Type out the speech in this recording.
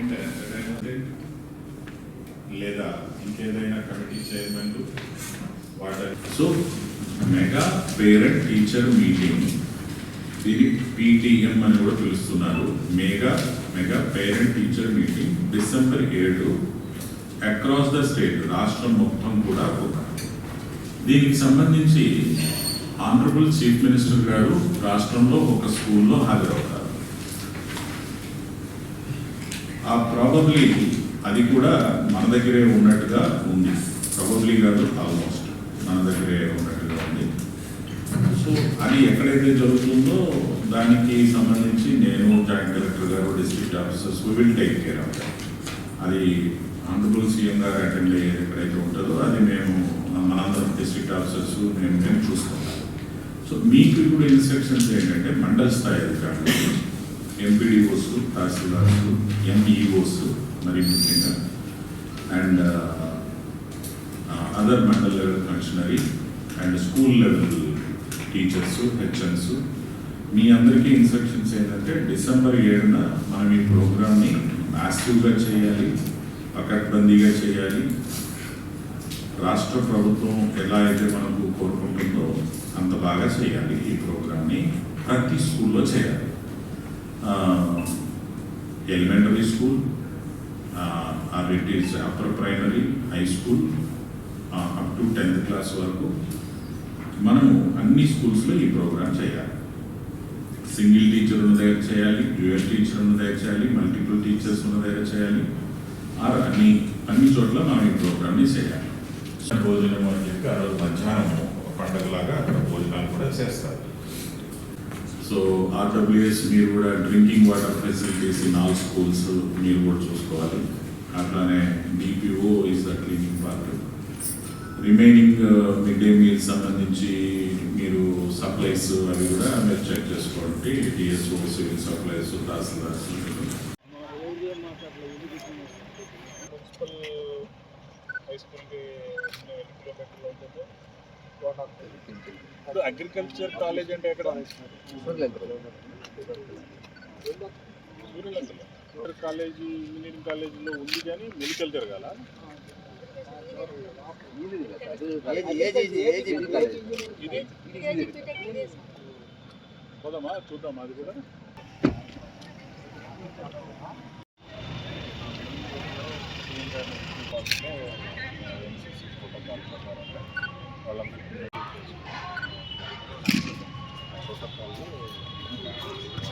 ఏంటంటే లేదా ఇంకేదైనా committee chairman water so mega parent teacher meeting దీన్ని పీటీఎం అని కూడా పిలుస్తున్నారు. Mega mega parent teacher meeting December ఏడు అక్రాస్ ద స్టేట్ రాష్ట్రం మొత్తం కూడా దీనికి సంబంధించి ఆనరబుల్ చీఫ్ మినిస్టర్ గారు రాష్ట్రంలో ఒక స్కూల్లో హాజరవుతారు. ఆ ప్రాబబ్లీ అది కూడా మన దగ్గరే ఉన్నట్టుగా ఉంది. ప్రాబబ్లీ కాదు ఆల్మోస్ట్ మన దగ్గరే ఉన్నట్టుగా ఉంది. సో అది ఎక్కడైతే జరుగుతుందో దానికి సంబంధించి నేను జాయింట్ కలెక్టర్ గారు district officers will take care of that అది ఆనరబుల్ సీఎం గారు అటెండ్ అయ్యేది ఎక్కడైతే ఉంటుందో అది మేము మనందరం డిస్ట్రిక్ట్ ఆఫీసర్స్ మేము మేము చూసుకుంటాం. సో మీకు ఇప్పుడు ఇన్స్ట్రక్షన్స్ ఏంటంటే మండల స్థాయి అధికారులు ఎంపీడీఓస్ తహసీల్దార్స్ ఎంఈఓస్ మరి ముఖ్యంగా. And other mandal level functionary and school level teachers HMs మీ అందరికీ ఇన్స్ట్రక్షన్స్ ఏంటంటే డిసెంబర్ ఏడున మనం ఈ ప్రోగ్రామ్ని యాక్టివ్గా చేయాలి పకడ్బందీగా చేయాలి. రాష్ట్ర ప్రభుత్వం ఎలా అయితే మనకు కోరుకుంటుందో అంత బాగా చేయాలి ఈ ప్రోగ్రామ్ని ప్రతి స్కూల్లో చేయాలి. Elementary school or it upper primary high school up to tenth class వరకు మనము అన్ని స్కూల్స్లో ఈ ప్రోగ్రామ్ చేయాలి. సింగిల్ టీచర్ ఉన్న దగ్గర చేయాలి డ్యూయల్ టీచర్ ఉన్న దగ్గర చేయాలి మల్టిపుల్ టీచర్స్ ఉన్న దగ్గర చేయాలి ఆర్ అన్ని అన్ని చోట్ల మనం ఈ ప్రోగ్రామ్ని చేయాలి. భోజనం అని చెప్పి ఆ రోజు మధ్యాహ్నం ఒక పండగలాగా అక్కడ భోజనాలు కూడా చేస్తారు. సో ఆర్డబ్ల్యూఎస్ మీరు కూడా drinking water facilities in all schools మీరు కూడా చూసుకోవాలి. అట్లానే DPO is the cleaning part remaining mid day meal సంబంధించి మీరు సప్లైస్ అవి కూడా మీరు చెక్ చేసుకోండి. DSO civil supplies tahsildars municipal high స్కూల్కి ఎన్ని కిలోమీటర్లు అవుతుందో? ఇప్పుడు అగ్రికల్చర్ కాలేజ్ అంటే ఎక్కడ? సూర్యలంకలో కాలేజీ ఇంజనీరింగ్ కాలేజీలో ఉంది కానీ మెడికల్ జరగాల? ఇది? పోదామా? చూద్దామా అది కూడా? Oh,